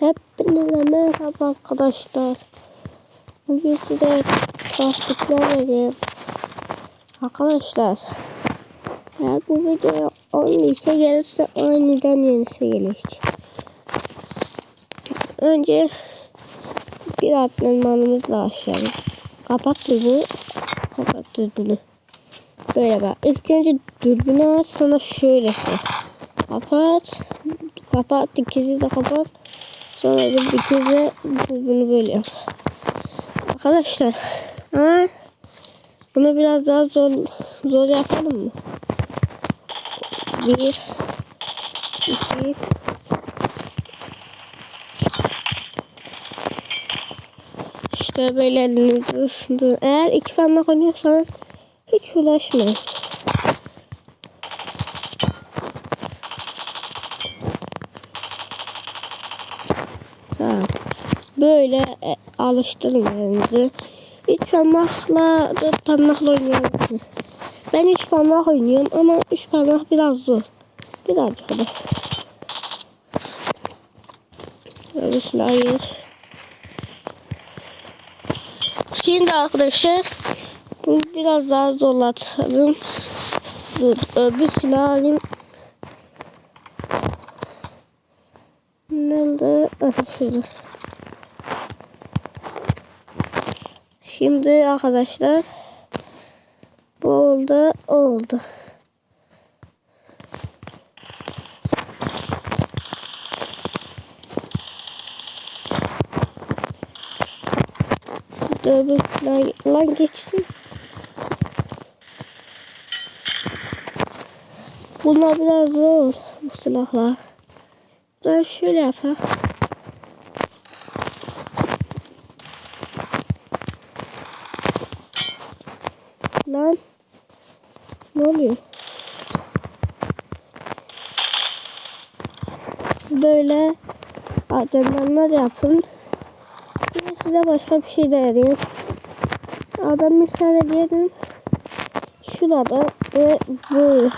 Hepinize merhaba arkadaşlar. Bugün size taktikler vereyim. Arkadaşlar. Eğer bu video 10 ise gelirse aniden yenisi gelecek. Önce bir atlanmanımızla aşağıya. Kapat bu. Kapat bunu. Böyle bak. İlk önce dürbünü aç sonra şöylesi. Kapat. Kapat. İkisi de kapat. Sonra da bir kere bunu böyle yap. Arkadaşlar. Ha? Bunu biraz daha zor zor yapalım mı? Bir. iki, İşte böyle elinizi ısındı. Eğer iki parmak oynuyorsan hiç uğraşmayın. Tamam. Böyle e, alıştırın elinizi. Üç parmakla dört parmakla oynayabilirsiniz. Ben üç parmak oynuyorum ama üç parmak biraz zor. Birazcık da. Öyle hayır. Şimdi arkadaşlar bunu biraz daha zorlatalım. Dur öbür silahı Nerede? Şurada. Şimdi arkadaşlar bu oldu oldu. Öbür lan geçsin. Bunlar biraz zor bu silahlar. Ben şöyle yapar. Lan. Ne oluyor? Böyle adımlar yapın. Şimdi size başka bir şey de vereyim. Adam misal diyelim. Şurada ve böyle.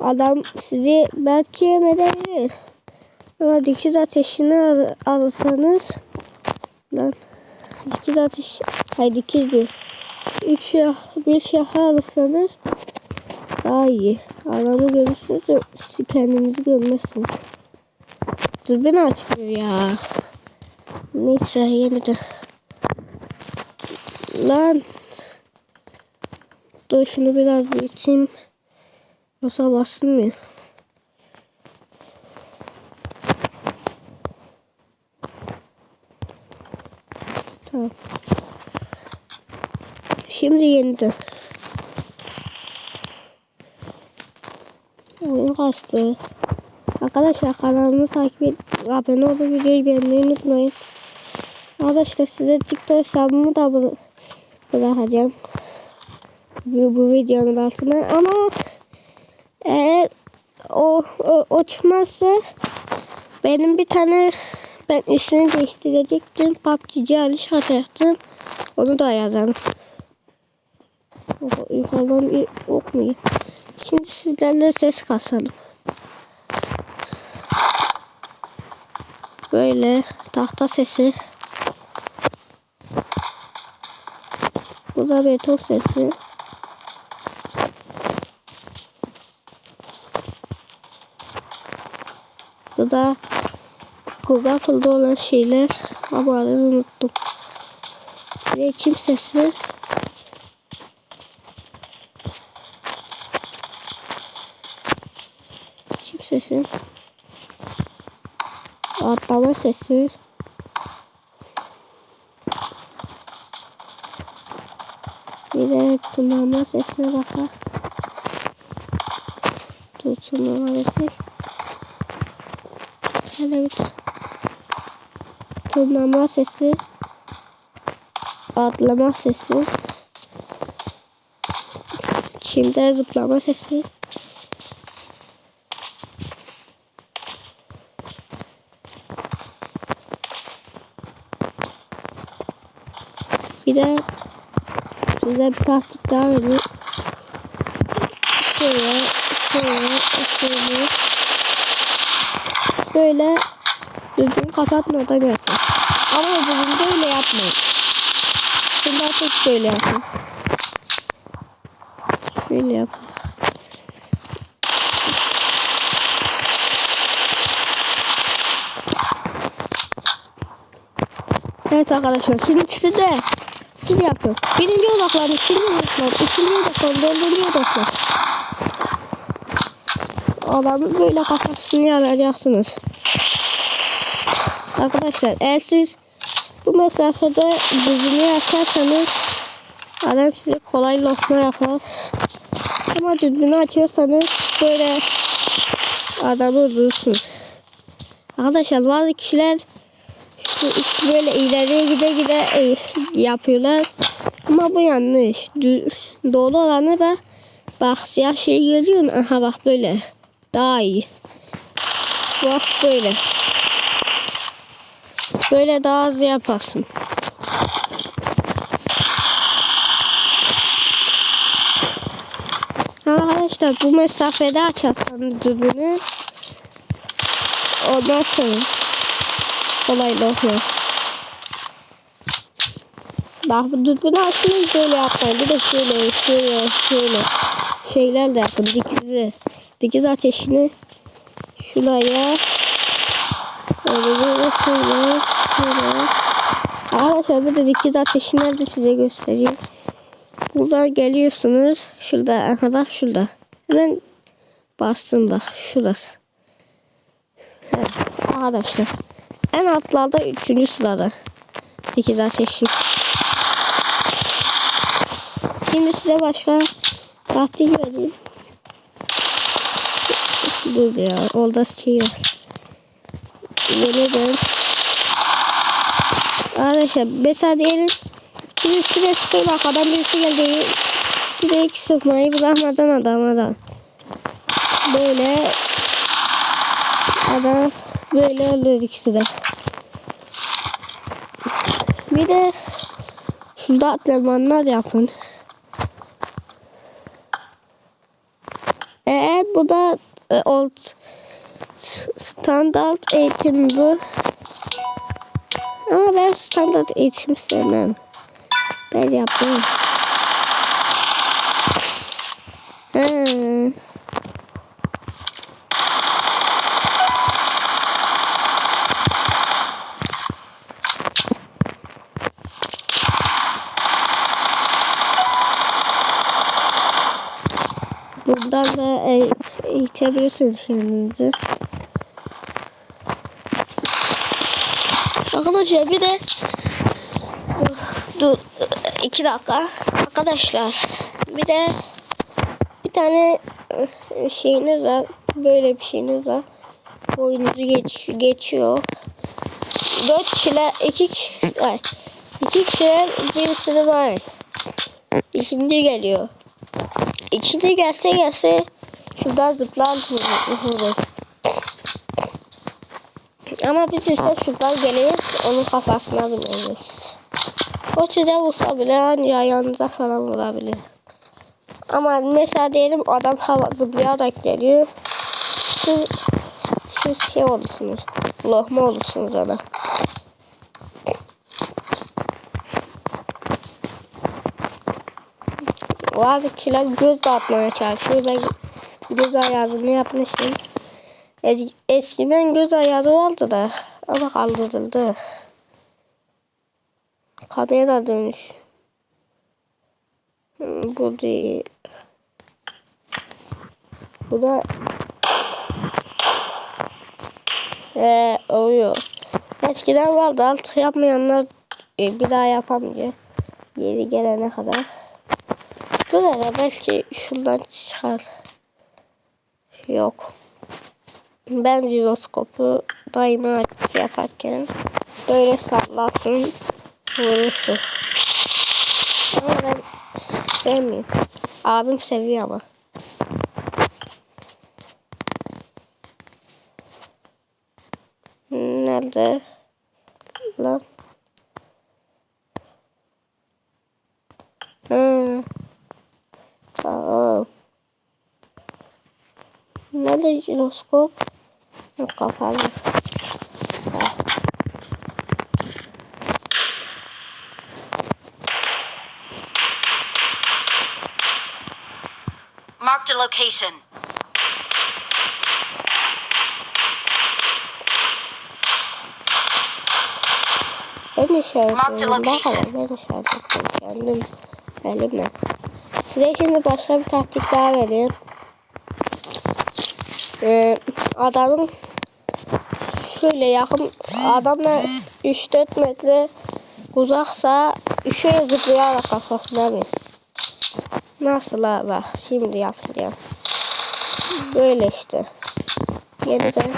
Adam sizi belki yemedebilir. Ama dikiz ateşini al alırsanız lan dikiz ateş hayır dikiz değil. Üç şah, bir şaha alırsanız daha iyi. Adamı görürsünüz de kendinizi görmezsiniz. Dürbün açmıyor ya. Neyse yeniden. Lan. Dur şunu biraz büyüteyim. Yoksa basılmıyor. Tamam. Şimdi yeniden. Oyun kastı. Arkadaşlar kanalımı takip et. Abone olup videoyu beğenmeyi unutmayın. Arkadaşlar size TikTok hesabımı da bı- bırakacağım. Bu, bu videonun altına ama eğer o, o, o çıkmazsa benim bir tane ben ismini değiştirecektim. PUBG'ci Ali atacaktım. Onu da yazalım. Oho, Yukarıdan bir okmuyor. Şimdi sizlerle ses kasalım. Böyle tahta sesi. Bu da beton sesi. Bu da Google Apple'da olan şeyler. Adını unuttum. Bir de çim sesi. Atlama sesi. Bir de tınlama sesine bakar. Dur tınlama sesi. Hele bir tınlama sesi. Atlama sesi. Çimde zıplama sesi. Bir de size bir taktik daha vereyim. Şöyle, şöyle, şöyle. Böyle Düzgün kapatmadan yapın. Ama öbüründe öyle yapmayın. Şimdi artık böyle yapın. Şöyle yapın. Evet arkadaşlar şimdi siz de siz yapın. Birinci odaklan, ikinci odaklan, üçüncü odaklan, dördüncü odaklan. Adamın böyle kafasını yarayacaksınız. Arkadaşlar eğer siz bu mesafede düzgünü açarsanız adam size kolay lokma yapar. Ama düzgünü açıyorsanız böyle adamı vurursunuz. Arkadaşlar bazı kişiler şu iş böyle ileriye gide gide e, yapıyorlar. Ama bu yanlış. Düz, doğru olanı da bak siyah şey görüyor musun? Aha bak böyle. Daha iyi. Bak böyle. Böyle daha hızlı yaparsın. Arkadaşlar bu mesafede açarsanız dürbünü ondan sonra kolaylı oluyor. Bak bu dürbünü açmayı böyle yapmayın. Bir de şöyle şöyle şöyle şeyler de yapın. Dikizi. Dikiz ateşini şuraya Böyle böyle şöyle şöyle. Arkadaşlar bir de dikiz ateşini de size göstereyim. Buradan geliyorsunuz. Şurada aha bak şurada. Hemen bastım bak şurası. Evet, arkadaşlar. En altlarda üçüncü sırada. Dikiz ateşi. Şimdi size başka taktik vereyim. Dur ya orada şey var. Yeniden. Arkadaşlar mesela diyelim birisi de sıkıyor arkadan birisi geldi. Bir de iki sıkmayı bırakmadan adama da. Böyle adam böyle ölür ikisi de. Bir de şurada atlamanlar yapın. Ee, bu da e, old standart eğitim bu. Ama ben standart eğitim sevmem. Ben yapayım. Ha. Buradan da e, eğitebilirsiniz kendinizi. Arkadaşlar bir de dur, iki dakika. Arkadaşlar bir de bir tane e, şeyiniz var böyle bir şeyiniz var. Boyunuzu geç, geçiyor. Dört kişiler iki ay, iki kişiler birisini var. İkinci geliyor. İkinci gelse gelse şuradan zıplar ama biz ise şuradan geliriz onun kafasına bineriz. O size vursa bile ya yanınıza falan vurabilir. Ama mesela diyelim adam hava zıplayarak geliyor. Siz, siz şey olursunuz. Lohma olursunuz ona. Bazı kişiler göz dağıtmaya çalışıyor. Ben göz ayarını yapmışım. Es eskiden göz ayarı vardı da ama kaldırıldı. Kamera dönüş. Hmm, Bu değil. Bu da ee, oluyor. Eskiden vardı alt yapmayanlar e, bir daha yapamayacak. Yeri gelene kadar. Dur hele belki şundan çıkar. Yok. Ben jiroskopu daima yaparken böyle sallarsın vurursun. Ama ben sevmiyorum. Abim seviyor ama. Nerede? Lan. Ha. Tamam. Nerede jiroskop? çok kapalı. Marked a location. Ben de şey. Bakalım şey ben de şey yapıyorum. Kendim, elimle. Size şimdi başka bir taktik daha vereyim. Ee, adanın şöyle yakın adamla 3-4 metre uzaksa şöyle zıplayarak kafasına bir. Nasıl ha bak şimdi yapacağım. Böyle işte. Yeniden.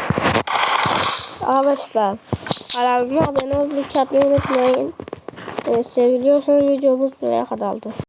Arkadaşlar kanalıma abone olup like unutmayın. Ee, seviliyorsanız videomuz buraya kadardı.